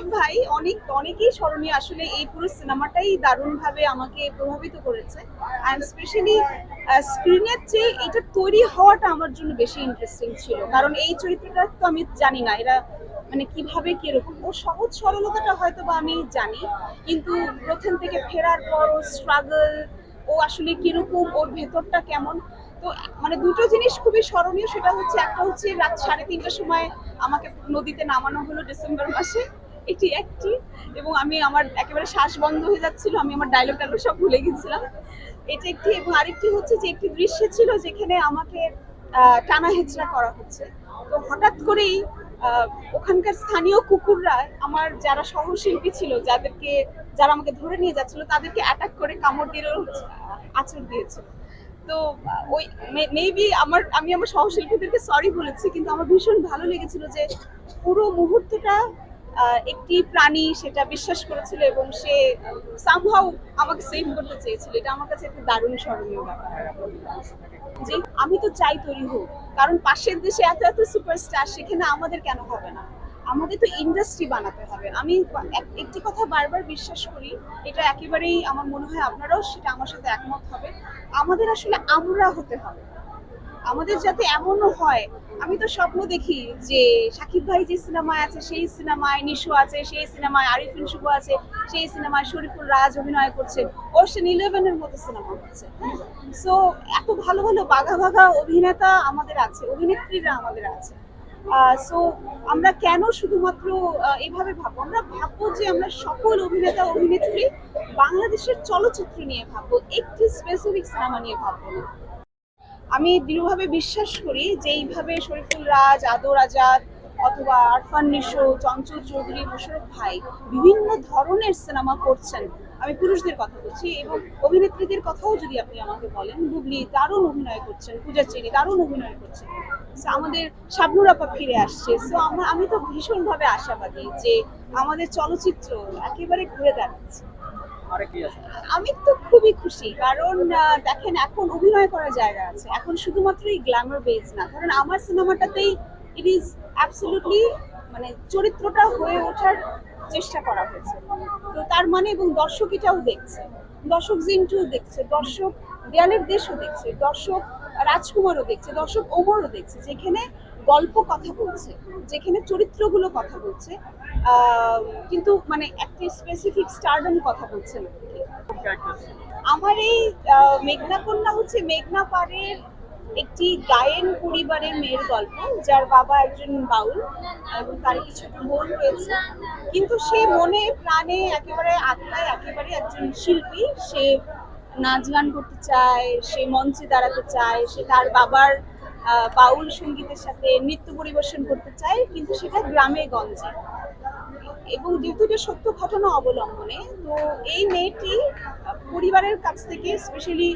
অনেক ভাই, অনেক, অনেকেই স্মরণীয়। আসলে এই পুরো সিনেমাটাই দারুণভাবে আমাকে প্রভাবিত করেছে। অ্যান্ড স্পেশালি স্ক্রিনের চেয়ে এটা তৈরি হওয়াটা আমার জন্য বেশি ইন্টারেস্টিং ছিল। কারণ এই চরিত্রটা তো আমি জানি না, এরা মানে কীভাবে, কীরকম। ও সহজ সরলতাটা হয়তো বা আমি জানি, কিন্তু প্রথম থেকে ফেরার পর ও স্ট্রাগল ও আসলে কীরকম, ওর ভেতরটা কেমন। তো মানে দুটো জিনিস খুবই স্মরণীয়, সেটা হচ্ছে, একটা হচ্ছে রাত সাড়ে তিনটার সময় আমাকে নদীতে নামানো হলো ডিসেম্বর মাসে। এটি একটি এবং আমি আমার একেবারে শ্বাস বন্ধ হয়ে যাচ্ছিল, আমি আমার ডায়লগ সব ভুলে গেছিলাম। এটা একটি এবং আরেকটি হচ্ছে যে একটি দৃশ্য ছিল যেখানে আমাকে টানা হেঁচড়া করা হচ্ছে। তো হঠাৎ করেই ওখানকার স্থানীয় কুকুররা আমার যারা সহশিল্পী ছিল, যাদেরকে, যারা আমাকে ধরে নিয়ে যাচ্ছিল, তাদেরকে অ্যাটাক করে কামড় দিয়ে আচর দিয়েছিল। তো ওই মেবি আমার, আমি আমার সহশিল্পীদেরকে সরি বলেছি, কিন্তু আমার ভীষণ ভালো লেগেছিল যে পুরো মুহূর্তটা একটি প্রাণী সেটা বিশ্বাস করেছিল এবং সে সামহাও আমাকে সেভ করতে চেয়েছিল। এটা আমার কাছে একটা দারুণ স্মরণীয় ব্যাপার। যে আমি তো চাই তৈরি হোক। কারণ পাশের দেশে এত এত সুপারস্টার সেখানে আমাদের কেন হবে না? আমাদের তো ইন্ডাস্ট্রি বানাতে হবে। আমি একটি কথা বারবার বিশ্বাস করি, এটা একেবারেই আমার মনে হয় আপনারাও সেটা আমার সাথে একমত হবে। আমাদের আসলে আমরা হতে হবে। আমাদের যাতে এমনও হয়, আমি তো স্বপ্ন দেখি যে সাকিব ভাই যে সিনেমায় আছে, সেই সিনেমায় নিশো আছে, সেই সিনেমায় আরিফিন শুভ আছে, সেই সিনেমায় শরীফুল রাজ অভিনয় করছে ওশন ইলেভেনের মতো সিনেমা হচ্ছে। সো এত ভালো ভালো বাঘা বাঘা অভিনেতা আমাদের আছে, অভিনেত্রীরা আমাদের আছে। সো আমরা কেন শুধুমাত্র এভাবে ভাববো? আমরা ভাববো যে আমরা সকল অভিনেতা, অভিনেত্রী বাংলাদেশের চলচ্চিত্র নিয়ে ভাববো, একটি স্পেসিফিক সিনেমা নিয়ে ভাববো না। আমি দৃঢ়ভাবে বিশ্বাস করি যে এইভাবে শরীফুল রাজ আদর আজাদ অথবা আরফান নিশো, চঞ্চল চৌধুরী মোশারফ ভাই বিভিন্ন ধরনের সিনেমা করছেন। আমি পুরুষদের কথা বলছি এবং অভিনেত্রীদের কথাও যদি আপনি আমাকে বলেন, বুবলি দারুণ অভিনয় করছেন, পূজা চেরি দারুণ অভিনয় করছেন। আমাদের শাবনুর আপা ফিরে আসছে। সো আমরা আমি তো ভীষণভাবে আশাবাদী যে আমাদের চলচ্চিত্র একেবারে ঘুরে দাঁড়াচ্ছে। আমি তো খুবই খুশি, কারণ দেখেন এখন অভিনয় করার জায়গা আছে। এখন শুধুমাত্রই গ্ল্যামার বেজ না, কারণ আমার সিনেমাটাতেই ইট ইজ অ্যাবসলিউটলি মানে চরিত্রটা হয়ে ওঠার চেষ্টা করা হয়েছে। তো তার মানে এবং দর্শক এটাও দেখছে, দর্শক জিন্টু দেখছে, দর্শক দেয়ালের দেশও দেখছে, দর্শক রাজকুমারও দেখছে, দর্শক ওমরও দেখছে, যেখানে গল্প কথা বলছে, যেখানে চরিত্রগুলো কথা বলছে কিন্তু মানে একটা স্পেসিফিক স্টারডম কথা বলছেন আমার এই মেঘনা কন্যা হচ্ছে মেঘনা পাড়ের একটি গায়েন পরিবারের মেয়ের গল্প, যার বাবা একজন বাউল এবং তার কিছু বোন রয়েছে। কিন্তু সে মনে, প্রাণে একেবারে আত্মায় একেবারে একজন শিল্পী। সে নাচ গান করতে চায়, সে মঞ্চে দাঁড়াতে চায়, সে তার বাবার বাউল সঙ্গীতের সাথে নৃত্য পরিবেশন করতে চায়, কিন্তু সেটা গ্রামে গঞ্জে। এবং যেহেতু এটা সত্য ঘটনা অবলম্বনে, তো এই মেয়েটি পরিবারের কাছ থেকে স্পেশালি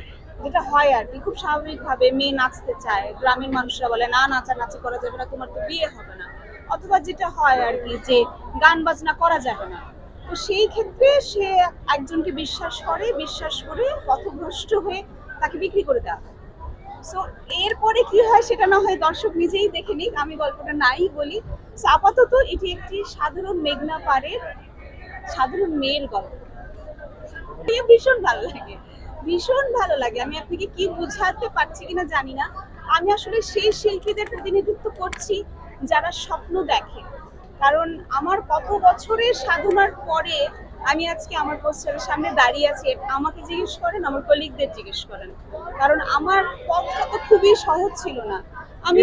যেটা হয় আর কি খুব স্বাভাবিকভাবে মেয়ে নাচতে চায়। গ্রামের মানুষরা বলে, না, নাচানাচি করা যাবে না, তোমার তো বিয়ে হবে না। অথবা যেটা হয় আর কি যে গান বাজনা করা যাবে না। তো সেই ক্ষেত্রে সে একজনকে বিশ্বাস করে বিশ্বাস করে পথভ্রষ্ট হয়ে তাকে বিক্রি করে দেওয়া হয়। সো এরপরে কি হয় সেটা না হয় দর্শক নিজেই দেখে নিক, আমি গল্পটা নাই বলি। আপাতত এটি একটি সাধারণ মেঘনা পাড়ের সাধারণ মেয়ের গল্প। ভীষণ ভালো লাগে, ভীষণ ভালো লাগে। আমি আপনাকে কি বোঝাতে পারছি কিনা জানি না। আমি আসলে সেই শিল্পীদের প্রতিনিধিত্ব করছি যারা স্বপ্ন দেখে। কারণ আমার কত বছরের সাধনার পরে আমি আজকে আমার পোস্টারের সামনে দাঁড়িয়ে আছি। আমাকে জিজ্ঞেস করেন আমার কলিগদের জিজ্ঞেস করেন। কারণ আমার পথটা তো খুবই সহজ ছিল না। আমি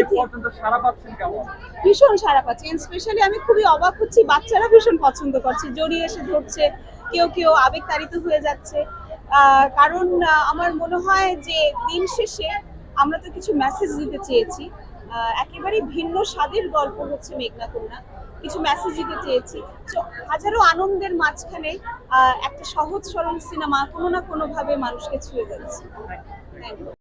ভীষণ সারা পাচ্ছি। স্পেশালি আমি খুবই অবাক হচ্ছি। বাচ্চারা ভীষণ পছন্দ করছে। জড়িয়ে এসে ধরছে। কেউ কেউ আবেগতাড়িত হয়ে যাচ্ছে। আহ, কারণ আমার মনে হয় যে দিন শেষে আমরা তো কিছু মেসেজ দিতে চেয়েছি। আহ, একেবারেই ভিন্ন স্বাদের গল্প হচ্ছে মেঘনা কন্যা। কিছু মেসেজ দিতে চেয়েছি। তো হাজারো আনন্দের মাঝখানে আহ, একটা সহজ সরল সিনেমা কোনো না কোনোভাবে মানুষকে ছুঁয়ে যাচ্ছে.